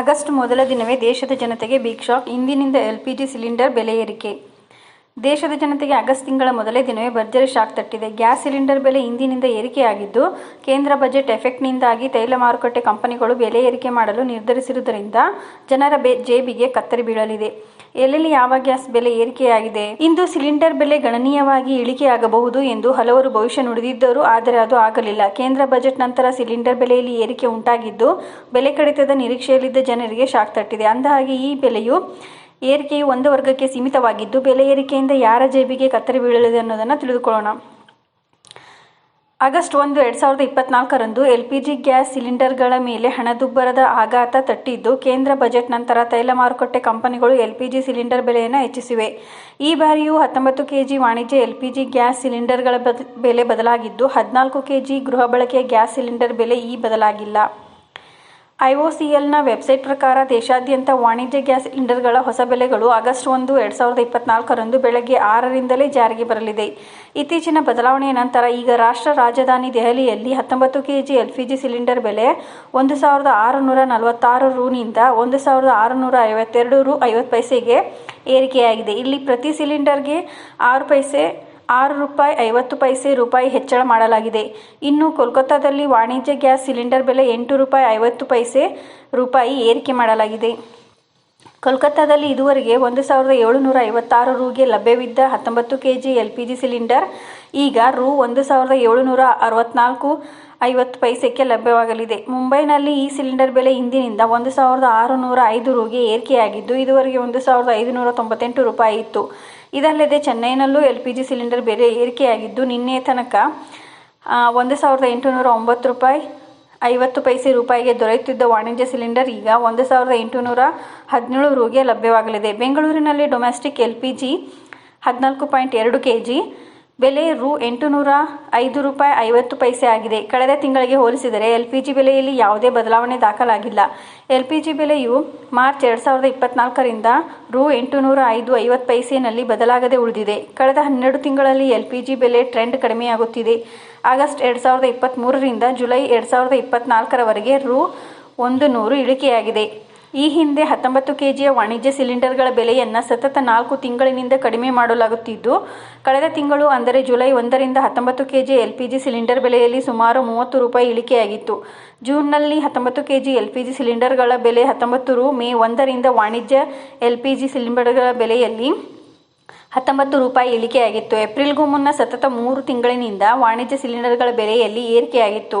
August ಮೊದಲ ದಿನವೇ ದೇಶದ ಜನತೆಗೆ ಬಿಗ್ ಶಾಕ್ ಇಂದಿನಿಂದ ಎಲ್ಪಿಜಿ ಸಿಲಿಂಡರ್ ಬೆಲೆ ಏರಿಕೆ. ದೇಶದ ಜನತೆಗೆ ಆಗಸ್ಟ್ ತಿಂಗಳ ಮೊದಲೇ ದಿನವೇ ಭರ್ಜರಿ ಶಾಕ್ ತಟ್ಟಿದೆ. ಗ್ಯಾಸ್ ಸಿಲಿಂಡರ್ ಬೆಲೆ ಇಂದಿನಿಂದ ಏರಿಕೆಯಾಗಿದ್ದು, ಕೇಂದ್ರ ಬಜೆಟ್ ಎಫೆಕ್ಟ್ನಿಂದಾಗಿ ತೈಲ ಮಾರುಕಟ್ಟೆ ಕಂಪನಿಗಳು ಬೆಲೆ ಏರಿಕೆ ಮಾಡಲು ನಿರ್ಧರಿಸಿರುವುದರಿಂದ ಜನರ ಜೇಬಿಗೆ ಕತ್ತರಿ ಬೀಳಲಿದೆ. ಎಲ್ಲೆಲ್ಲಿ ಯಾವ ಗ್ಯಾಸ್ ಬೆಲೆ ಏರಿಕೆಯಾಗಿದೆ? ಇಂದು ಸಿಲಿಂಡರ್ ಬೆಲೆ ಗಣನೀಯವಾಗಿ ಇಳಿಕೆಯಾಗಬಹುದು ಎಂದು ಹಲವರು ಭವಿಷ್ಯ ನುಡಿದಿದ್ದರು ಆದರೆ ಅದು ಆಗಲಿಲ್ಲ. ಕೇಂದ್ರ ಬಜೆಟ್ ನಂತರ ಸಿಲಿಂಡರ್ ಬೆಲೆಯಲ್ಲಿ ಏರಿಕೆ ಉಂಟಾಗಿದ್ದು, ಬೆಲೆ ಕಡಿತದ ನಿರೀಕ್ಷೆಯಲ್ಲಿದ್ದ ಜನರಿಗೆ ಶಾಕ್ ತಟ್ಟಿದೆ. ಅಂದಹಾಗೆ ಈ ಬೆಲೆಯು ಏರಿಕೆಯು ಒಂದು ವರ್ಗಕ್ಕೆ ಸೀಮಿತವಾಗಿದ್ದು, ಬೆಲೆ ಏರಿಕೆಯಿಂದ ಯಾರ ಜೇಬಿಗೆ ಕತ್ತರಿ ಬೀಳಲಿದೆ ಅನ್ನೋದನ್ನು ತಿಳಿದುಕೊಳ್ಳೋಣ. ಆಗಸ್ಟ್ ಒಂದು, ಎರಡು ಸಾವಿರದ ಇಪ್ಪತ್ನಾಲ್ಕರಂದು ಎಲ್ಪಿಜಿ ಗ್ಯಾಸ್ ಸಿಲಿಂಡರ್ಗಳ ಮೇಲೆ ಹಣದುಬ್ಬರದ ಆಘಾತ ತಟ್ಟಿದ್ದು, ಕೇಂದ್ರ ಬಜೆಟ್ ನಂತರ ತೈಲ ಮಾರುಕಟ್ಟೆ ಕಂಪನಿಗಳು ಎಲ್ಪಿಜಿ ಸಿಲಿಂಡರ್ ಬೆಲೆಯನ್ನು ಹೆಚ್ಚಿಸಿವೆ. ಈ ಬಾರಿಯೂ ಹತ್ತೊಂಬತ್ತು ಕೆಜಿ ವಾಣಿಜ್ಯ ಎಲ್ಪಿಜಿ ಗ್ಯಾಸ್ ಸಿಲಿಂಡರ್ಗಳ ಬೆಲೆ ಬದಲಾಗಿದ್ದು, ಹದಿನಾಲ್ಕು ಕೆಜಿ ಗೃಹ ಬಳಕೆಯ ಗ್ಯಾಸ್ ಸಿಲಿಂಡರ್ ಬೆಲೆ ಈ ಬದಲಾಗಿಲ್ಲ. ಐಒಸಿಎಲ್ನ ವೆಬ್ಸೈಟ್ ಪ್ರಕಾರ ದೇಶಾದ್ಯಂತ ವಾಣಿಜ್ಯ ಗ್ಯಾಸ್ ಸಿಲಿಂಡರ್ಗಳ ಹೊಸ ಬೆಲೆಗಳು ಆಗಸ್ಟ್ ಒಂದು, ಎರಡು ಸಾವಿರದ ಇಪ್ಪತ್ನಾಲ್ಕರಂದು ಬೆಳಗ್ಗೆ ಆರರಿಂದಲೇ ಜಾರಿಗೆ ಬರಲಿದೆ. ಇತ್ತೀಚಿನ ಬದಲಾವಣೆಯ ನಂತರ ಈಗ ರಾಷ್ಟ್ರ ರಾಜಧಾನಿ ದೆಹಲಿಯಲ್ಲಿ ಹತ್ತೊಂಬತ್ತು ಕೆಜಿ ಎಲ್ಪಿಜಿ ಸಿಲಿಂಡರ್ ಬೆಲೆ ಒಂದು ಸಾವಿರದ ಆರುನೂರ ನಲವತ್ತಾರು ರೂನಿಂದ ಒಂದು ಸಾವಿರದ ಆರುನೂರ ಐವತ್ತೆರಡು ರು ಐವತ್ತು ಪೈಸೆಗೆ ಏರಿಕೆಯಾಗಿದೆ. ಇಲ್ಲಿ ಪ್ರತಿ ಸಿಲಿಂಡರ್ಗೆ ಆರು ಪೈಸೆ ಆರು ರೂಪಾಯಿ, ಐವತ್ತು ಪೈಸೆ ರೂಪಾಯಿ ಹೆಚ್ಚಳ ಮಾಡಲಾಗಿದೆ. ಇನ್ನು ಕೋಲ್ಕತ್ತಾದಲ್ಲಿ ವಾಣಿಜ್ಯ ಗ್ಯಾಸ್ ಸಿಲಿಂಡರ್ ಬೆಲೆ ಎಂಟು ರೂಪಾಯಿ, ಐವತ್ತು ಪೈಸೆ ರೂಪಾಯಿ ಏರಿಕೆ ಮಾಡಲಾಗಿದೆ. ಕೋಲ್ಕತ್ತಾದಲ್ಲಿ ಇದುವರೆಗೆ ಒಂದು ಸಾವಿರದ ಏಳುನೂರ ಐವತ್ತಾರು ರೂ.ಗೆ ಲಭ್ಯವಿದ್ದ ಹತ್ತೊಂಬತ್ತು KG L P G cylinder, ಈಗ ರು ಒಂದು ಸಾವಿರದ ಏಳುನೂರ ಅರವತ್ನಾಲ್ಕು ಐವತ್ತು ಪೈಸೆಗೆ ಲಭ್ಯವಾಗಲಿದೆ. ಮುಂಬೈನಲ್ಲಿ ಈ ಸಿಲಿಂಡರ್ ಬೆಲೆ ಇಂದಿನಿಂದ ಒಂದು ಸಾವಿರದ ಆರುನೂರ ಐದು ರೂಗೆ ಏರಿಕೆಯಾಗಿದ್ದು, ಇದುವರೆಗೆ ಒಂದು ಸಾವಿರದ ಐದುನೂರ ತೊಂಬತ್ತೆಂಟು ರೂಪಾಯಿ ಇತ್ತು. ಇದಲ್ಲದೆ, ಚೆನ್ನೈನಲ್ಲೂ ಎಲ್ ಪಿ ಜಿ ಸಿಲಿಂಡರ್ ಬೆಲೆ ಏರಿಕೆಯಾಗಿದ್ದು, ನಿನ್ನೆ ತನಕ ಒಂದು ಸಾವಿರದ ಎಂಟುನೂರ ಒಂಬತ್ತು ರೂಪಾಯಿ, ಐವತ್ತು ಪೈಸೆ ರೂಪಾಯಿಗೆ ದೊರೆಯುತ್ತಿದ್ದ ವಾಣಿಜ್ಯ ಸಿಲಿಂಡರ್ ಈಗ ಒಂದು ಸಾವಿರದ ಎಂಟುನೂರ ಹದಿನೇಳು ರೂಗೆ ಲಭ್ಯವಾಗಲಿದೆ. ಬೆಂಗಳೂರಿನಲ್ಲಿ ಡೊಮೆಸ್ಟಿಕ್ ಎಲ್ ಪಿ ಜಿ ಹದಿನಾಲ್ಕು ಪಾಯಿಂಟ್ ಎರಡು ಕೆ ಜಿ ಬೆಲೆ ರು ಎಂಟುನೂರ ಐದು ರೂಪಾಯಿ ಐವತ್ತು ಪೈಸೆ ಆಗಿದೆ. ಕಳೆದ ತಿಂಗಳಿಗೆ ಹೋಲಿಸಿದರೆ ಎಲ್ ಪಿ ಜಿ ಬೆಲೆಯಲ್ಲಿ ಯಾವುದೇ ಬದಲಾವಣೆ ದಾಖಲಾಗಿಲ್ಲ. ಎಲ್ ಪಿ ಜಿ ಬೆಲೆಯು ಮಾರ್ಚ್ ಎರಡು ಸಾವಿರದ ಇಪ್ಪತ್ನಾಲ್ಕರಿಂದ ರು ಎಂಟುನೂರ ಐದು ಐವತ್ತು ಪೈಸೆನಲ್ಲಿ ಬದಲಾಗದೆ ಉಳಿದಿದೆ. ಕಳೆದ ಹನ್ನೆರಡು ತಿಂಗಳಲ್ಲಿ ಎಲ್ ಪಿ ಜಿ ಬೆಲೆ ಟ್ರೆಂಡ್ ಕಡಿಮೆಯಾಗುತ್ತಿದೆ. ಆಗಸ್ಟ್ ಎರಡು ಸಾವಿರದ ಇಪ್ಪತ್ತ್ಮೂರರಿಂದ ಜುಲೈ ಎರಡು ಸಾವಿರದ ಇಪ್ಪತ್ನಾಲ್ಕರವರೆಗೆ ರು ಒಂದು ನೂರು ಇಳಿಕೆಯಾಗಿದೆ. ಈ ಹಿಂದೆ ಹತ್ತೊಂಬತ್ತು ಕೆಜಿಯ ವಾಣಿಜ್ಯ ಸಿಲಿಂಡರ್ಗಳ ಬೆಲೆಯನ್ನು ಸತತ ನಾಲ್ಕು ತಿಂಗಳಿನಿಂದ ಕಡಿಮೆ ಮಾಡಲಾಗುತ್ತಿದ್ದು, ಕಳೆದ ತಿಂಗಳು ಅಂದರೆ ಜುಲೈ ಒಂದರಿಂದ ಹತ್ತೊಂಬತ್ತು ಕೆಜಿ ಎಲ್ಪಿಜಿ ಸಿಲಿಂಡರ್ ಬೆಲೆಯಲ್ಲಿ ಸುಮಾರು ಮೂವತ್ತು ರೂಪಾಯಿ ಇಳಿಕೆಯಾಗಿತ್ತು. ಜೂನ್ನಲ್ಲಿ ಹತ್ತೊಂಬತ್ತು ಕೆಜಿ ಎಲ್ಪಿಜಿ ಸಿಲಿಂಡರ್ಗಳ ಬೆಲೆ ಹತ್ತೊಂಬತ್ತು ರು ಮೇ ಒಂದರಿಂದ ವಾಣಿಜ್ಯ ಎಲ್ಪಿಜಿ ಸಿಲಿಂಡರ್ಗಳ ಬೆಲೆಯಲ್ಲಿ ಹತ್ತೊಂಬತ್ತು ರೂಪಾಯಿ ಇಳಿಕೆಯಾಗಿತ್ತು. ಏಪ್ರಿಲ್ಗೂ ಮುನ್ನ ಸತತ ಮೂರು ತಿಂಗಳಿನಿಂದ ವಾಣಿಜ್ಯ ಸಿಲಿಂಡರ್ಗಳ ಬೆಲೆಯಲ್ಲಿ ಏರಿಕೆಯಾಗಿತ್ತು.